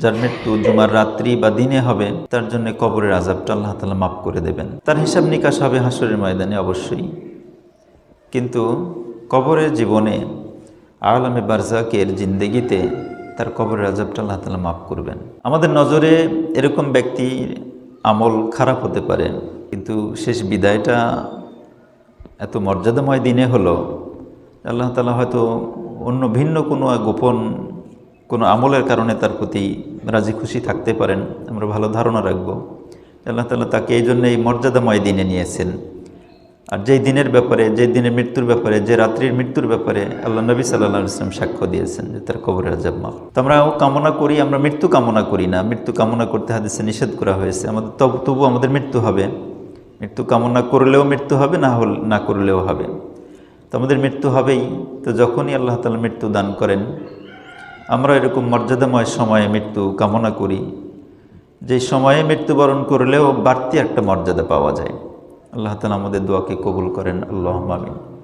যার মৃত্যু জুমার রাত্রি বা দিনে হবে, তার জন্য কবরের আজাবটা আল্লাহ তালা মাফ করে দেবেন। তার হিসাব নিকাশ হবে হাসরের ময়দানে অবশ্যই। কিন্তু কবরের জীবনে আলমে বারজাকের জিন্দেগিতে তার কবরের আজাবটা আল্লাহ তালা মাফ করবেন। আমাদের নজরে এরকম ব্যক্তির আমল খারাপ হতে পারে, কিন্তু শেষ বিদায়টা এত মর্যাদাময় দিনে হলো, আল্লাহ তালা হয়তো অন্য ভিন্ন কোনো গোপন কোনো আমলের কারণে তার প্রতি রাজি খুশি থাকতে পারেন, আমরা ভালো ধারণা রাখব। আল্লাহ তালা তাকে এই জন্য এই মর্যাদাময় দিনে নিয়েছেন। আর যেই দিনের ব্যাপারে যে দিনের মৃত্যুর ব্যাপারে, যে রাত্রির মৃত্যুর ব্যাপারে আল্লাহ নবী সাল্লাহ ইসলাম সাক্ষ্য দিয়েছেন যে তার কবরের আজাব তো আমরাও কামনা করি, আমরা মৃত্যু কামনা করি না। মৃত্যু কামনা করতে হাদিসে নিষেধ করা হয়েছে, আমাদের তবু তবু আমাদের মৃত্যু হবে। মৃত্যু কামনা করলেও মৃত্যু হবে, না হল, না করলেও হবে। তো আমাদের মৃত্যু হবেই। তো যখনই আল্লাহ তালা মৃত্যু দান করেন আমরা এরকম মর্যাদাময় সময়ে মৃত্যু কামনা করি। যে সময়ে মৃত্যুবরণ করলেও বাড়তি একটা মর্যাদা পাওয়া যায়। আল্লাহ তালা আমাদের দোয়াকে কবুল করেন। আল্লাহ আমিন।